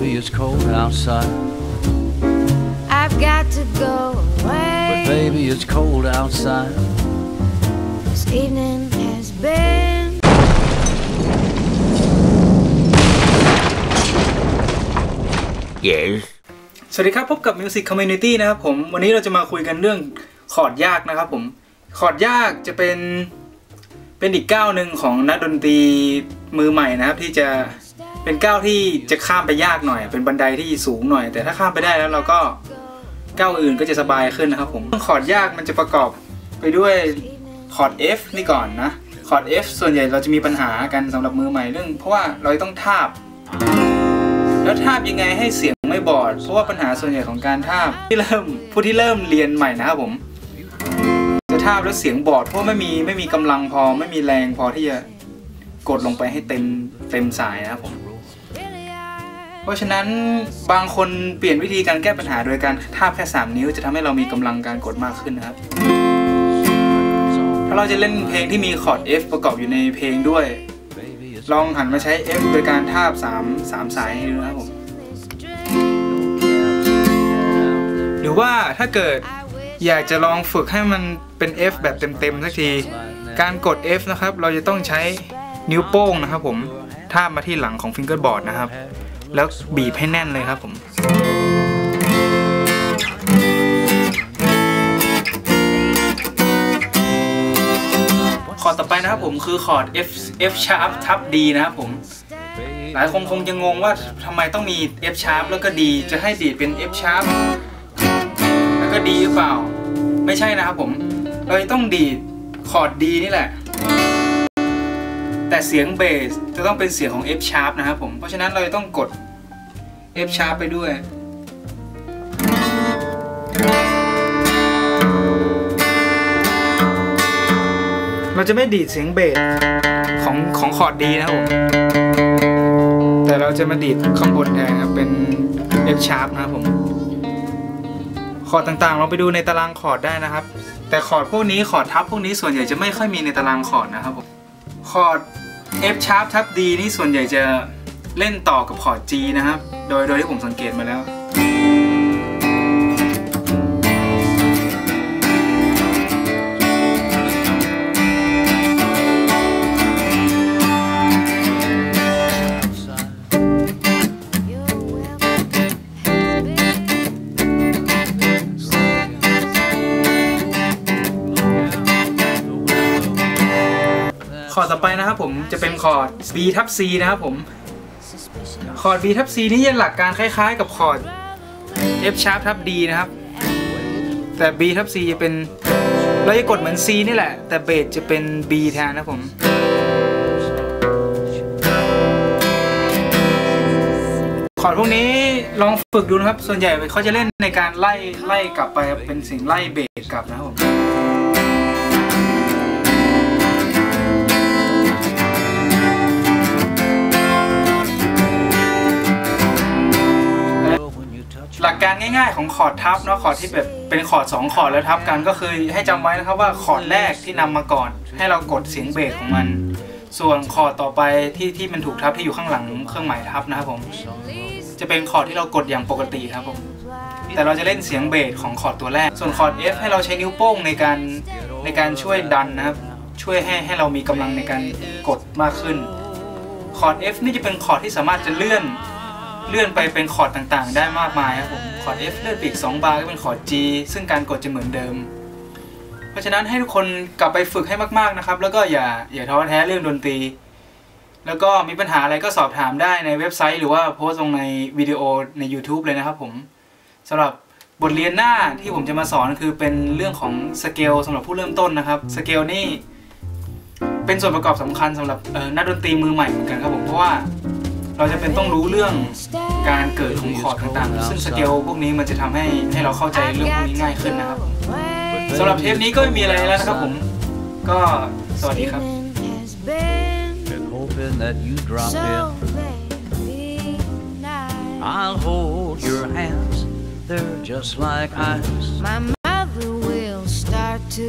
it's cold outside. I've got to go But away. baby, it's cold outside. This evening has been. Yes. สวัสดีครับ พบกับ Music Community นะครับผม วันนี้เราจะมาคุยกันเรื่องคอร์ดยากนะครับผม คอร์ดยากจะเป็นเป็นอีกก้าวหนึ่งของนักดนตรีมือใหม่นะครับ ที่จะ เป็นก้าวที่จะข้ามไปยากหน่อย เป็นบันไดที่สูงหน่อย แต่ถ้าข้ามไปได้แล้วเราก็ก้าวอื่นก็จะสบายขึ้นนะครับผมคอร์ดยากมันจะประกอบไปด้วยคอร์ด F นี่ก่อนนะคอร์ด F ส่วนใหญ่เราจะมีปัญหากันสำหรับมือใหม่เรื่อง เพราะว่าเราต้องทาบ แล้วทาบยังไงให้เสียงไม่บอด เพราะว่าปัญหาส่วนใหญ่ของการทาบที่เริ่มผู้ที่เริ่มเรียนใหม่นะครับผม จะทาบแล้วเสียงบอดเพราะไม่มีไม่มีกำลังพอไม่มีแรงพอที่จะ กดลงไปให้เต็มเต็มสายนะครับผม เพราะฉะนั้นบางคนเปลี่ยนวิธีการแก้ปัญหาโดยการทาบแค่ 3 นิ้ว จะทำให้เรามีกำลังการกดมากขึ้นนะครับ ถ้าเราจะเล่นเพลงที่มีคอร์ด F ประกอบอยู่ในเพลงด้วย ลองหันมาใช้ F โดยการทาบ3 3สายให้ดูนะครับผม หรือว่าถ้าเกิดอยากจะลองฝึกให้มันเป็น F แบบเต็มๆสักที การกด F นะครับ เราจะต้องใช้ นิ้วโป้งนะครับผมทาบมาที่หลังของฟิงเกิลบอร์ดนะครับ แล้วบีบให้แน่นเลยครับผมคอร์ดต่อไปนะครับผมคือคอร์ด F F sharp ทับ D นะครับผม หลายคนคงจะงงว่าทำไมต้องมี F sharp แล้วก็ D จะให้ดีดเป็น F sharp แล้วก็ D หรือเปล่า ไม่ใช่นะครับผม เราต้องดีดคอร์ด D นี่แหละ แต่เสียงเบสจะต้องเป็นเสียงของ F sharp นะครับผม เพราะฉะนั้นเราจะต้องกด F sharp ไปด้วย เราจะไม่ดีดเสียงเบสของของคอร์ดดีนะครับผมแต่เราจะมาดีดข้างบนแทนครับเป็น F sharp นะครับผมคอร์ดต่างๆ เราไปดูในตารางคอร์ดได้นะครับ แต่คอร์ดพวกนี้คอร์ดทับพวกนี้ส่วนใหญ่จะไม่ค่อยมีในตารางคอร์ดนะครับผมคอร์ด F sharp ทับ D นี่ส่วนใหญ่จะเล่นต่อกับคอร์ด G นะครับ โดยโดยที่ผมสังเกตมาแล้ว อร์ดต่อไปนะครับผมจะเป็นคอร์ด B ทับ C นะครับผมคอร์ด B ทับ C นี่จะหลักการคล้ายๆ กับคอร์ด F sharp ทับ D นะครับ แต่ B ทับ C จะเป็นเราจะกดเหมือน C นี่แหละ แต่เบสจะเป็น B แทนนะผม คอร์ดพวกนี้ลองฝึกดูนะครับ ส่วนใหญ่เขาจะเล่นในการไล่ไล่กลับไปเป็นเสียงไล่เบสกลับนะครับผม การง่ายๆของคอร์ดทับเนาะคอร์ดที่แบบเป็นคอร์ด2คอร์ดแล้วทับกันก็คือให้จำไว้นะครับว่าคอร์ดแรกที่นำมาก่อน ให้เรากดเสียงเบสของมัน ส่วนคอร์ดต่อไปที่ที่มันถูกทับที่อยู่ข้างหลังเครื่องหมายทับนะครับผม จะเป็นคอร์ดที่เรากดอย่างปกติครับผมแต่เราจะเล่นเสียงเบสของคอร์ดตัวแรก ส่วนคอร์ด F ให้เราใช้นิ้วโป้งในการในการช่วยดันนะครับ ช่วยให้ให้เรามีกำลังในการกดมากขึ้น คอร์ด F นี่จะเป็นคอร์ดที่สามารถจะเลื่อน เลื่อนไปเป็นคอร์ดต่างๆ ได้มากมายครับผมคอร์ด F เลื่อนไปอีก2บาร์ก็เป็นคอร์ด G ซึ่งการกดจะเหมือนเดิม เพราะฉะนั้นให้ทุกคนกลับไปฝึกให้มากๆนะครับ แล้วก็อย่าอย่าท้อแท้เรื่องดนตรี แล้วก็มีปัญหาอะไรก็สอบถามได้ในเว็บไซต์ หรือว่าโพสต์ลงในวิดีโอใน YouTube เลยนะครับผมสำหรับบทเรียนหน้าที่ผมจะมาสอนคือเป็นเรื่องของสเกลสำหรับผู้เริ่มต้นนะครับสเกลนี่เป็นส่วนประกอบสำคัญสำหรับนักดนตรีมือใหม่เหมือนกันครับผมเพราะว่า เราจะเป็นต้องรู้เรื่องการเกิดของคอร์ดต่างๆ ซึ่งสเกลพวกนี้มันจะทำให้ให้เราเข้าใจเรื่องพวกนี้ง่ายขึ้นนะครับสำหรับเทปนี้ก็ไม่มีอะไรแล้วนะครับผม ก็สวัสดีครับ Has been been hoping that you drop so in. very nice. I'll hold your hands, they're just like ice. My mother will start to